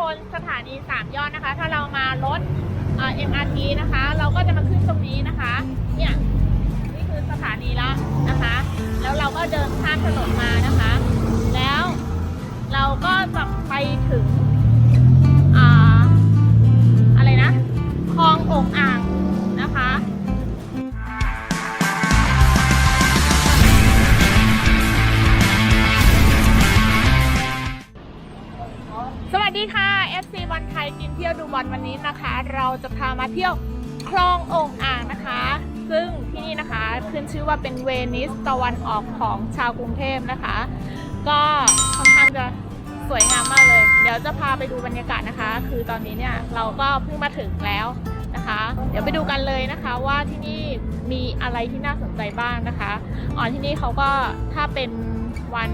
คนสถานีสามยอดนะคะ ถ้าเรามารถเอ็มอาร์ทีนะคะ เราก็จะมาขึ้นตรงนี้นะคะ เนี่ยนี่คือสถานีละนะคะ แล้วเราก็เดินข้ามถนนมานะคะ แล้วเราก็จะไปถึง อ่า อะไรนะ คลององอ่าง FC บอลไทยกินเที่ยวดูบอลวันนี้นะคะ เราจะพามาเที่ยวคลององอ่างนะคะ ซึ่งที่นี่นะคะขึ้นชื่อว่าเป็นเวนิสตะวันออกของชาวกรุงเทพนะคะ ก็ค่อนข้างจะสวยงามมากเลย เดี๋ยวจะพาไปดูบรรยากาศนะคะ คือตอนนี้เนี่ยเราก็เพิ่งมาถึงแล้วนะคะ เดี๋ยวไปดูกันเลยนะคะว่าที่นี่มีอะไรที่น่าสนใจบ้างนะคะอ๋อที่นี่เขาก็ถ้าเป็นวัน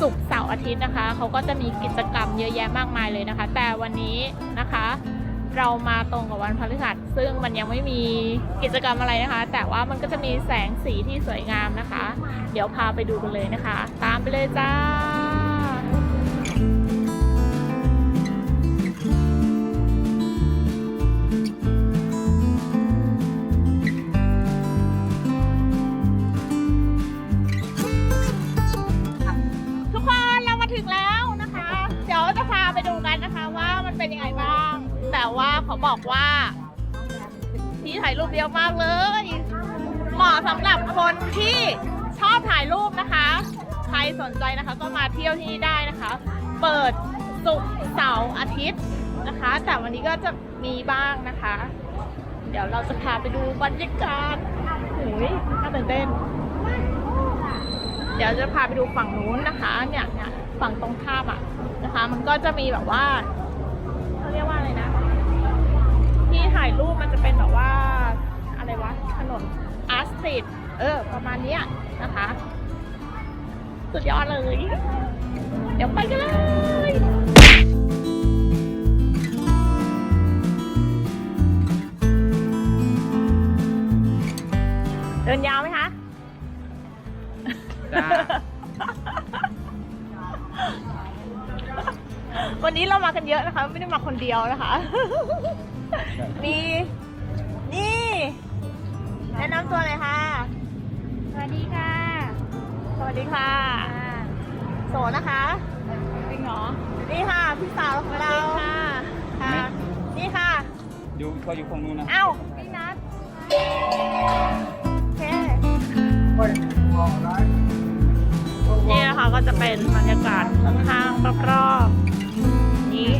ศุกร์เสาร์อาทิตย์นะคะ เขาก็จะมีกิจกรรมเยอะแยะมากมายเลยนะคะ แต่วันนี้นะคะ เรามาตรงกับวันพฤหัสซึ่งมันยังไม่มีกิจกรรมอะไรนะคะ แต่ว่ามันก็จะมีแสงสีที่สวยงามนะคะ เดี๋ยวพาไปดูกันเลยนะคะ ตามไปเลยจ้า เขาบอกว่า ที่ถ่ายรูปเยอะมากเลย เหมาะสำหรับคนที่ชอบถ่ายรูปนะคะ ใครสนใจนะคะก็มาเที่ยวที่นี่ได้นะคะ เปิดศุกร์เสาร์อาทิตย์นะคะ แต่วันนี้ก็จะมีบ้างนะคะ เดี๋ยวเราจะพาไปดูบรรยากาศโอ้ยน่าตื่นเต้น เดี๋ยวจะพาไปดูฝั่งนู้นนะคะเนี่ยเนี่ยฝั่งตรงข้ามอะนะคะ มันก็จะมีแบบว่าเขาเรียกว่าอะไรนะ ที่ถ่ายรูปมันจะเป็นแบบว่าอะไรวะถนนอาร์สตรีทเออ ประมาณเนี้ยนะคะ สุดยอดเลย เดี๋ยวไปกันเลยเดินยาวไหมคะจ้าวันนี้เรามากันเยอะนะคะ ไม่ได้มาคนเดียวนะคะ มี นี่แนะนำตัวเลยค่ะ สวัสดีค่ะ สวัสดีค่ะ โสนะคะจริงเหรอ นี่ค่ะ พี่สาวของเรา ค่ะค่ะนี่ค่ะ อยู่เขาอยู่ฝั่งนู้นนะเอ้าพี่นัทโอเคนี่นะคะก็จะเป็นบรรยากาศข้างๆรอบๆนี้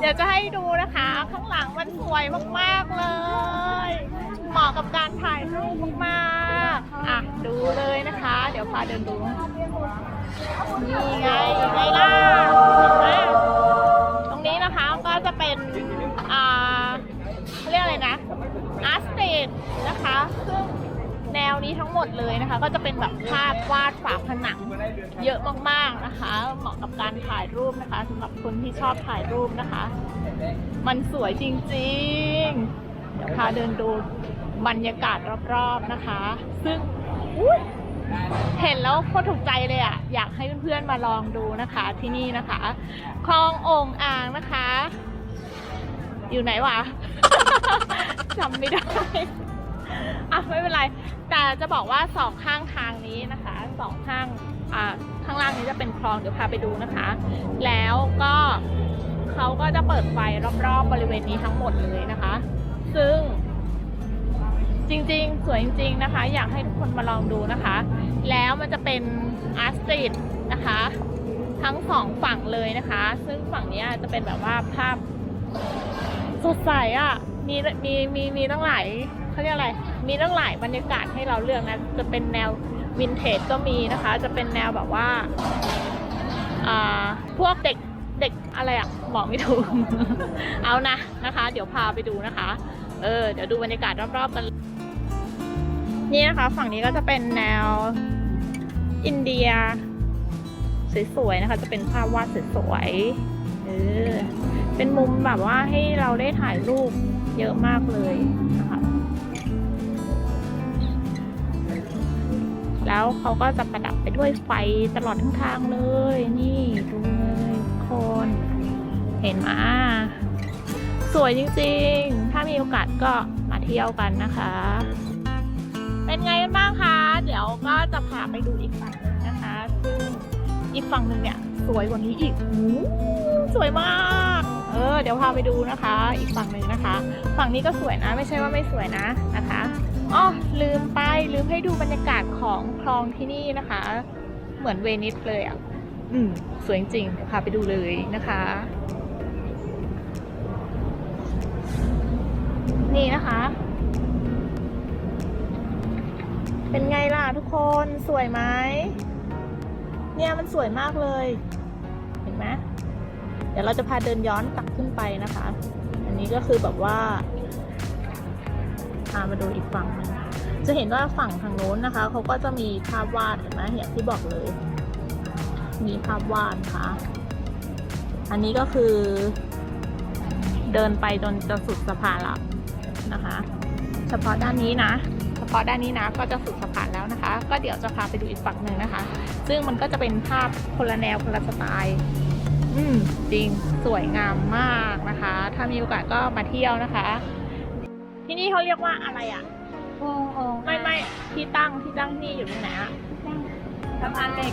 เดี๋ยวจะให้ดูนะคะ ข้างหลังมันสวยมากๆเลย เหมาะกับการถ่ายรูปมากๆอะดูเลยนะคะ เดี๋ยวพาเดินดูนี่ไงไงล่ะ นวนี้ทั้งหมดเลยนะคะ ก็จะเป็นแบบภาพวาดฝาผนังเยอะมากๆนะคะ เหมาะกับการถ่ายรูปนะคะสำหรับคนที่ชอบถ่ายรูปนะคะ มันสวยจริงๆ เดี๋ยวพาเดินดูบรรยากาศรอบๆนะคะ ซึ่งเห็นแล้วโคตรถูกใจเลยอะ อยากให้เพื่อนๆมาลองดูนะคะที่นี่นะคะคลององอ่างนะคะ อยู่ไหนวะจำไม่ได้ อะไม่เป็นไร แต่จะบอกว่าสองข้างทางนี้นะคะสองข้างอ่าข้างล่างนี้จะเป็นคลองเดี๋ยวพาไปดูนะคะ แล้วก็เขาก็จะเปิดไฟรอบๆบริเวณนี้ทั้งหมดเลยนะคะ ซึ่งจริงๆ สวยจริง ๆ นะคะ อยากให้ทุกคนมาลองดูนะคะ แล้วมันจะเป็นอาร์ตสตรีทนะคะ ทั้งสองฝั่งเลยนะคะ ซึ่งฝั่งนี้จะเป็นแบบว่าภาพสดใสอะ มีมีมีมีตั้งหลายเขาเรียกอะไร มีตั้งหลายบรรยากาศให้เราเลือกนะ จะเป็นแนววินเทจก็มีนะคะ จะเป็นแนวแบบว่าพวกเด็กเด็กอะไรอะบอกไม่ถูก เอานะนะคะ เดี๋ยวพาไปดูนะคะ เออ เดี๋ยวดูบรรยากาศรอบๆกัน นี่นะคะ ฝั่งนี้ก็จะเป็นแนวอินเดียสวยๆนะคะ จะเป็นภาพวาดสวยๆเออเป็นมุมแบบว่าให้เราได้ถ่ายรูปเยอะมากเลยนะคะ แล้วเขาก็จะประดับไปด้วยไฟตลอดทั้งทางเลย นี่ดูเลยคนเห็นไหมสวยจริงๆ ถ้ามีโอกาสก็มาเที่ยวกันนะคะ เป็นไงกันบ้างคะ เดี๋ยวก็จะพาไปดูอีกฝั่งนึงนะคะ ซึ่งอีกฝั่งหนึ่งเนี่ย สวยกว่านี้อีกหูสวยมาก เออ เดี๋ยวพาไปดูนะคะ อีกฝั่งหนึ่งนะคะ ฝั่งนี้ก็สวยนะ ไม่ใช่ว่าไม่สวยนะนะคะ อ๋อลืมไปลืมให้ดูบรรยากาศของคลองที่นี่นะคะ เหมือนเวนิสเลยอะ อืม สวยจริงๆเดี๋ยวพาไปดูเลยนะคะ นี่นะคะ เป็นไงล่ะทุกคนสวยไหมเนี่ยมันสวยมากเลย เห็นไหมเดี๋ยวเราจะพาเดินย้อนกลับขึ้นไปนะคะ อันนี้ก็คือแบบว่า พามาดูอีกฝั่งหนึงจะเห็นว่าฝั่งทางโน้นนะคะเขาก็จะมีภาพวาดเห็นไหมอย่างที่บอกเลย มีภาพวาดนะคะอันนี้ก็คือ เดินไปจนจะสุดสะพานและนะคะ เฉพาะด้านนี้นะเฉพาะด้านนี้นะก็จะสุดสะพานแล้วนะคะ ก็เดี๋ยวจะพาไปดูอีกฝั่งหนึ่งนะคะ ซึ่งมันก็จะเป็นภาพคนละแนวคนละสไตล์อืมจริงสวยงามมากนะคะ ถ้ามีโอกาสก็มาเที่ยวนะคะ นี่เขาเรียกว่าอะไรอะ โอ่งโอ่งไม่ไม่ที่ตั้งที่ตั้งที่อยู่ตรงไหนอะ สะพานเหล็ก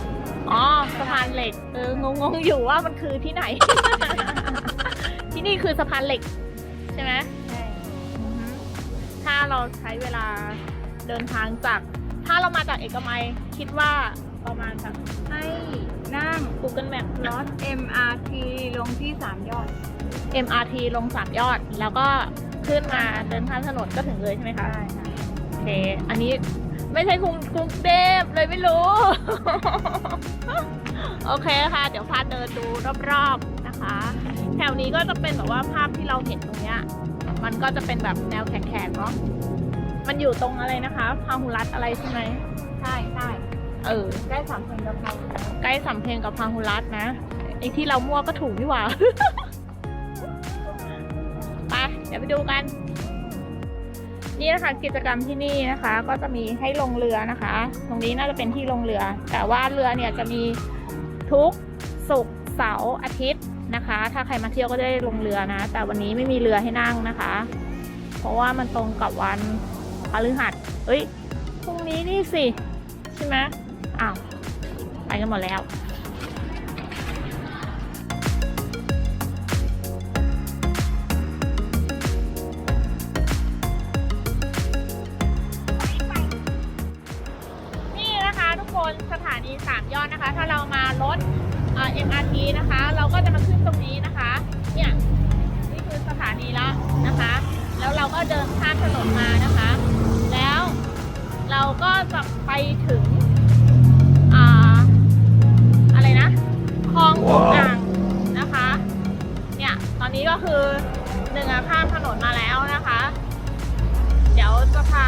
อ๋อสะพานเหล็กเอองงงๆอยู่ว่ามันคือที่ไหน ที่นี่คือสะพานเหล็ก ใช่ไหมใช่อือฮึถ้าเราใช้เวลาเดินทางจาก ถ้าเรามาจากเอกมัยคิดว่าประมาณสัก ให้นั่ง Google Map รถ MRT ลงที่สามยอด MRT ลงสามยอด แล้วก็ ขึ้นมาเดินข้ามถนนก็ถึงเลยใช่ไหมคะค่ะโอเค อันนี้ไม่ใช่กรุงกรุงเทพเลยไม่รู้ โอเคค่ะ เดี๋ยวพาเดินดูรอบๆนะคะ แถวนี้ก็จะเป็นแบบว่าภาพที่เราเห็นตรงเนี้ย มันก็จะเป็นแบบแนวแขกๆเนาะ มันอยู่ตรงอะไรนะคะพาหุรัตอะไรใช่ไหม ใช่ใช่เออได้สามเพลงกะเพราแล้วใกล้สำเพ็งกับพาหุรัตนะไอที่เรามั่วก็ถูกนี่หว่าไป เดี๋ยวไปดูกัน นี่นะคะกิจกรรมที่นี่นะคะ ก็จะมีให้ลงเรือนะคะ ตรงนี้น่าจะเป็นที่ลงเรือ แต่ว่าเรือเนี่ยจะมีทุกศุกร์เสาร์อาทิตย์นะคะ ถ้าใครมาเที่ยวก็จะได้ลงเรือนะ แต่วันนี้ไม่มีเรือให้นั่งนะคะ เพราะว่ามันตรงกับวันพฤหัสเอ้ยพรุ่งนี้นี่สิ ใช่ไหมอ้าวไปกันหมดแล้ว ยอดนะคะ ถ้าเรามารถเอ่อ MRT นะคะ เราก็จะมาขึ้นตรงนี้นะคะเนี่ยนี่คือสถานีละนะคะ แล้วเราก็เดินข้ามถนนมานะคะ แล้วเราก็จะไปถึงอ่าอะไรนะคลองขุงอ่างนะคะ เนี่ยตอนนี้ก็คือหนึ่งข้ามถนนมาแล้วนะคะ เดี๋ยวจะพา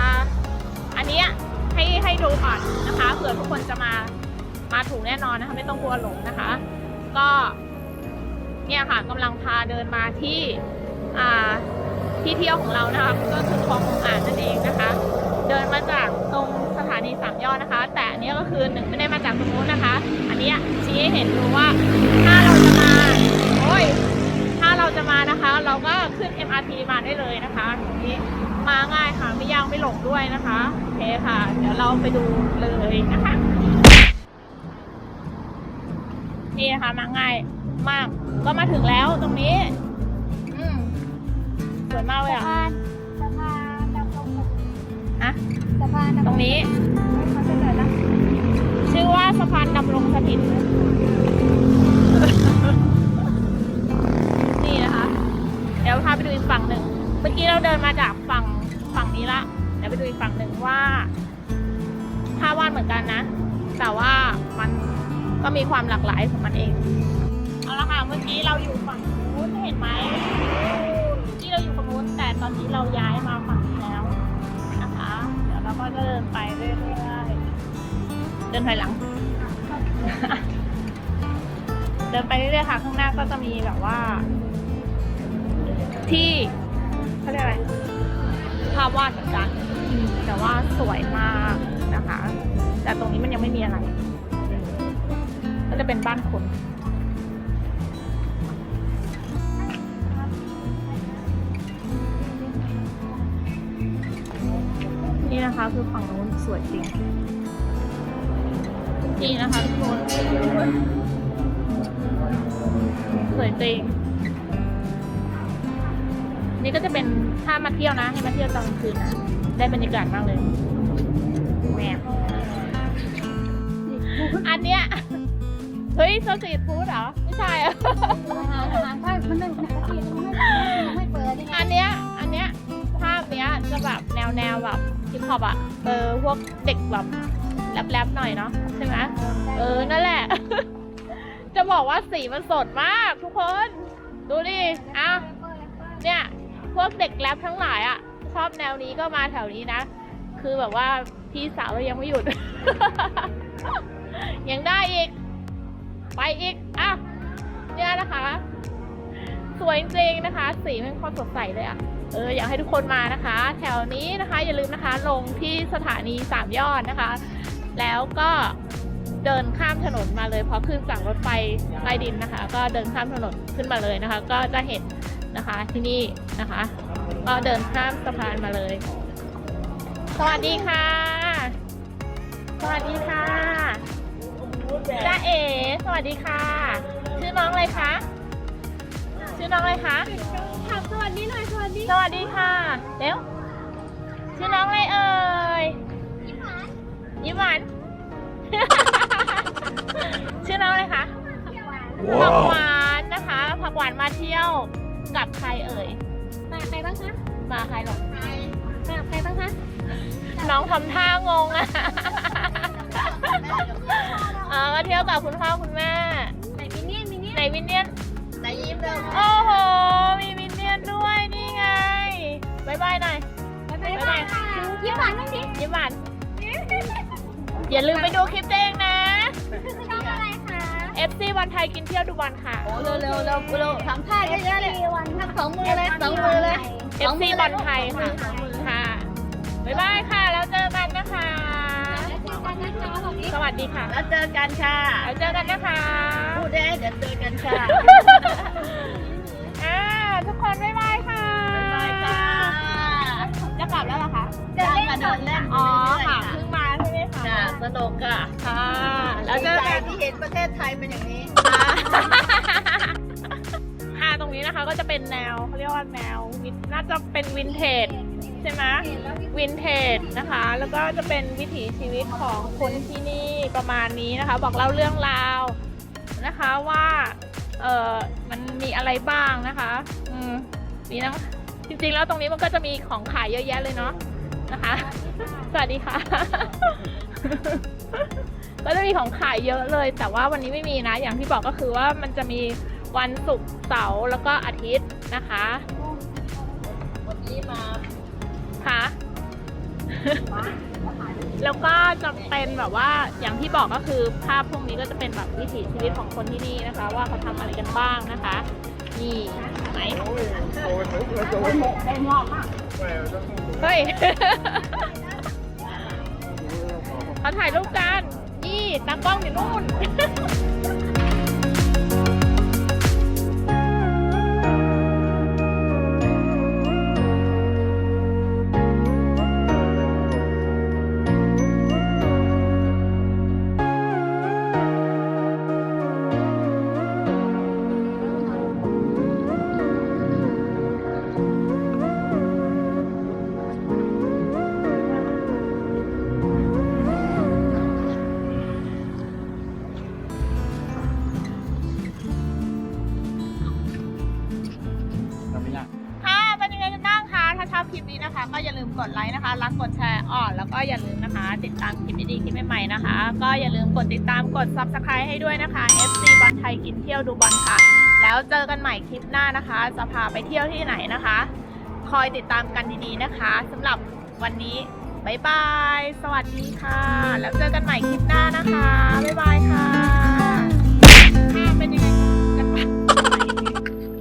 อันนี้ให้ให้ดูก่อนนะคะเผื่อทุกคนจะมา มาถูกแน่นอนนะคะ ไม่ต้องกลัวหลงนะคะ ก็เนี่ยค่ะกำลังพาเดินมาที่อ่าที่เที่ยวของเรานะคะก็คือคลององอ่างนั่นเองนะคะ เดินมาจากตรงสถานีสามยอดนะคะ แต่อันนี้ก็คือหนึ่งไม่ได้มาจากตรงนู้นนะคะ อันนี้ชี้ให้เห็นดูว่าถ้าเราจะมาโอ้ยถ้าเราจะมานะคะ เราก็ขึ้น MRT มาได้เลยนะคะตรงนี้ มาง่ายค่ะไม่ยากไม่หลงด้วยนะคะโอเคค่ะ เดี๋ยวเราไปดูเลยนะคะ นี่นะคะมา ง่ายมาก ก็มาถึงแล้วตรงนี้อืมสวยมากเลยสะอะพานสะพานดำรงสถิตฮะสะพานดำตรงนี้ เขาจะเกิดนะชื่อว่าสะพานดำรงสถิต ความหลากหลายของมันเอง เอาละค่ะเมื่อกี้เราอยู่ฝั่งนู้นเห็นไหมเมื่เราอยู่ฝั่งนู้นแต่ตอนนี้เราย้ายมาฝั่งนี้แล้วนะคะ เดี๋ยวเราก็จะเดินไปเรื่อยๆเดินถอยหลัง เดินไปเรื่อยๆค่ะ ข้างหน้าก็จะมีแบบว่า ที่เขาเรียกอะไรภาพวาดเหมือนกันแต่ว่าสวยมากนะคะ แต่ตรงนี้มันยังไม่มีอะไร ก็จะเป็นบ้านคนนี่นะคะคือฝั่งนู้นสวยจริงนี่นะคะทุกคนสวยจริงนี่ก็จะเป็นถ้ามาเที่ยวนะ ให้มาเที่ยวตอนกลางคืนนะ ได้บรรยากาศมากเลยแหมอันเนี้ย เฮ้ยโซซีฟู้ดเหรอ ไม่ใช่อะอาหารอาหารถ้ามันไม่ปกติมันไม่ยังไม่เปิดยังไงอันเนี้ย อันเนี้ย ภาพเนี้ยจะแบบแนวแนวแบบฮิปฮอปอะเออ พวกเด็กแบบแรปๆหน่อยเนาะใช่ไหมเออ นั่นแหละ จะบอกว่าสีมันสดมากทุกคน ดูดิ อะ เนี่ย พวกเด็กแรปทั้งหลายอะชอบแนวนี้ก็มาแถวนี้นะ คือแบบว่าพี่สาวเรายังไม่หยุด ยังได้อีก ไปอีกอะเนี่ยนะคะ สวยจริงๆนะคะ สีมันโคตรสดใสเลยอะเอออยากให้ทุกคนมานะคะ แถวนี้นะคะอย่าลืมนะคะ ลงที่สถานีสามยอดนะคะ แล้วก็เดินข้ามถนนมาเลยพอขึ้นจากรถไฟใต้ดินนะคะ ก็เดินข้ามถนนขึ้นมาเลยนะคะ ก็จะเห็นนะคะที่นี่นะคะ ก็เดินข้ามสะพานมาเลย สวัสดีค่ะ สวัสดีค่ะ จ้าเอ๋สวัสดีค่ะ ชื่อน้องอะไรคะ ชื่อน้องอะไรคะถามสวัสดีหน่อยสวัสดี สวัสดีค่ะ เร็ว ชื่อน้องอะไรเอ่ย ยิ้มหวาน ชื่อน้องอะไรคะผักหวานนะคะผักหวานมาเที่ยวกับใครเอ่ย มาใครบ้างคะ มาใครหรอกมาใครบ้างคะ น้องทำท่างงอะเออมาเที่ยวกับคุณพ่อคุณแม่ ไหนมินเนี่ยนมินเนี่ยนในวินเนียน ไหนยิ้มเร็วโอ้โห มีวินเนียนด้วยนี่ไงบายบายหน่อยบ๊ายบายค่ะ ยิ้มหวานบ้างดิยิ้มหวานอย่าลืมไปดูคลิปตัวเองนะ ช่องอะไรคะ FC วันไทยกินเที่ยวดูวันค่ะ โอ้เร็วเร็วเร็วเร็วทำท่าเยอะๆเลย วันทั้งสองมือเลยสองมือเลย FC บอลไทยค่ะค่ะบ๊ายบายค่ะ แล้วเจอกันนะคะ สวัสดีค่ะ แล้วเจอกันค่ะแล้วเจอกันนะคะพูดได้เดี๋ยวเจอกันค่ะอ่าทุกคนบ๊ายบายค่ะจะกลับแล้วเหรอคะเดินเล่นเดินเล่นอ๋อค่ะเพิ่งมาใช่ไหมคะจ้ะสนุกค่ะค่ะ แล้วเจอกันที่เห็นประเทศไทยเป็นอย่างนี้ค่ะค่ะตรงนี้นะคะก็จะเป็นแนวเขาเรียกว่าแนววินน่าจะเป็นวินเทจ ใช่ไหมวินเทจนะคะ แล้วก็จะเป็นวิถีชีวิตของคนที่นี่ประมาณนี้นะคะ บอกเล่าเรื่องราวนะคะว่าเออมันมีอะไรบ้างนะคะ อืมนี่นะจริงๆแล้วตรงนี้มันก็จะมีของขายเยอะแยะเลยเนาะนะคะ สวัสดีค่ะ ก็จะมีของขายเยอะเลย แต่ว่าวันนี้ไม่มีนะ อย่างที่บอกก็คือว่ามันจะมีวันศุกร์เสาร์แล้วก็อาทิตย์นะคะ วันนี้มา ค่ะ แล้วก็จะเป็นแบบว่าอย่างที่บอกก็คือภาพพวกนี้ก็จะเป็นแบบวิถีชีวิตของคนที่นี่นะคะ ว่าเขาทำอะไรกันบ้างนะคะ นี่ไหนเฮ้ยเขาถ่ายรูปกัน นี่ตากล้องอยู่นู่น คลิปนี้นะคะ ก็อย่าลืมกดไลค์นะคะรักกดแชร์อ่อนแล้วก็อย่าลืมนะคะ ติดตามคลิปดีๆคลิปใหม่ๆนะคะ ก็อย่าลืมกดติดตามกด subscribe ให้ด้วยนะคะ FC บอลไทยกินเที่ยวดูบอลค่ะ แล้วเจอกันใหม่คลิปหน้านะคะ จะพาไปเที่ยวที่ไหนนะคะ คอยติดตามกันดีๆนะคะสำหรับวันนี้บายบาย สวัสดีค่ะ แล้วเจอกันใหม่คลิปหน้านะคะ บ๊ายบายค่ะค่ะเป็นยังไงกัน